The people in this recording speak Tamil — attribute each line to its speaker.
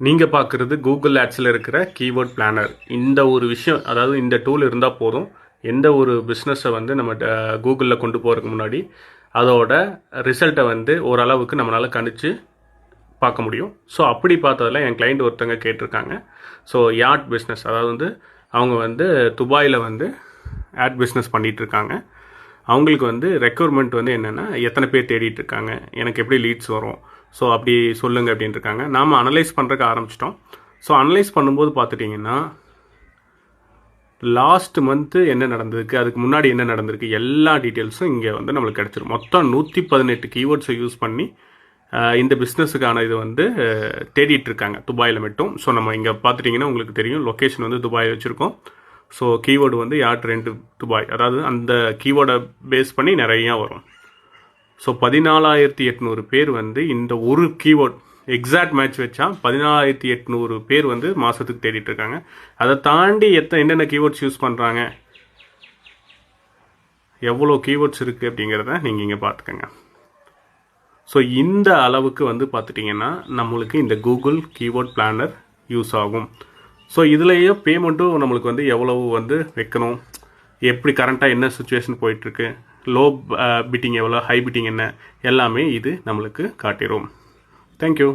Speaker 1: நீங்கள் பார்க்குறது கூகுள் ஆட்ஸில் இருக்கிற கீவேர்ட் பிளானர் இந்த ஒரு விஷயம் அதாவது இந்த டூல் இருந்தால் போதும். எந்த ஒரு பிஸ்னஸை வந்து நம்ம கூகுளில் கொண்டு போகிறதுக்கு முன்னாடி அதோட ரிசல்ட்டை வந்து ஓரளவுக்கு நம்மளால் கணிச்சு பார்க்க முடியும். ஸோ அப்படி பார்த்ததில் என் கிளைண்ட் ஒருத்தங்க கேட்டிருக்காங்க. ஸோ யாட் பிஸ்னஸ் அதாவது வந்து அவங்க வந்து துபாயில் வந்து ஆட் பிஸ்னஸ் பண்ணிகிட்ருக்காங்க அவங்களுக்கு வந்து ரெக்யூர்மெண்ட் வந்து என்னென்னா எத்தனை பேர் தேடிட்டு இருக்காங்க. எனக்கு எப்படி லீட்ஸ் வரும். ஸோ அப்படி சொல்லுங்க அப்படின்னு இருக்காங்க நாம் அனலைஸ் பண்ணுறதுக்கு ஆரம்பிச்சிட்டோம். ஸோ அனலைஸ் பண்ணும்போது பார்த்துட்டிங்கன்னா லாஸ்ட் மந்த்து என்ன நடந்திருக்கு அதுக்கு முன்னாடி என்ன நடந்திருக்கு எல்லா டீட்டெயில்ஸும் இங்கே வந்து நம்மளுக்கு கிடச்சிரும். மொத்தம் நூற்றி பதினெட்டு கீவேர்ட்ஸை யூஸ் பண்ணி இந்த பிஸ்னஸுக்கான இது வந்து தேடிட்டு இருக்காங்க துபாயில் மட்டும். ஸோ நம்ம இங்கே பார்த்துட்டிங்கன்னா உங்களுக்கு தெரியும் லொக்கேஷன் வந்து துபாய் வச்சுருக்கோம். ஸோ கீவேர்டு வந்து யார் ரெண்டு துபாய் அதாவது அந்த கீவேர்டை பேஸ் பண்ணி நிறையா வரும். ஸோ பதினாலாயிரத்தி எட்நூறு பேர் வந்து இந்த ஒரு கீவேர்ட் எக்ஸாக்ட் மேட்ச் வச்சா பதினாலாயிரத்தி எட்நூறு பேர் வந்து மாதத்துக்கு தேடிட்டு இருக்காங்க. அதை தாண்டி எத்தனை என்னென்ன கீவேர்ட்ஸ் யூஸ் பண்ணுறாங்க எவ்வளோ கீவேர்ட்ஸ் இருக்குது அப்படிங்கிறத நீங்கள் இங்கே பார்த்துக்கோங்க. ஸோ இந்த அளவுக்கு வந்து பார்த்துட்டிங்கன்னா நம்மளுக்கு இந்த கூகுள் கீவேர்ட் பிளானர் யூஸ் ஆகும். ஸோ இதுலேயே பேமெண்ட்டும் நம்மளுக்கு வந்து எவ்வளவு வந்து வைக்கணும்? எப்படி கரண்ட்டாக என்ன சுச்சுவேஷன் போயிட்டுருக்கு லோ பிட்டிங் எவ்வளோ ஹை பிட்டிங் என்ன எல்லாமே இது நம்மளுக்கு காட்டிடும் தேங்க்யூ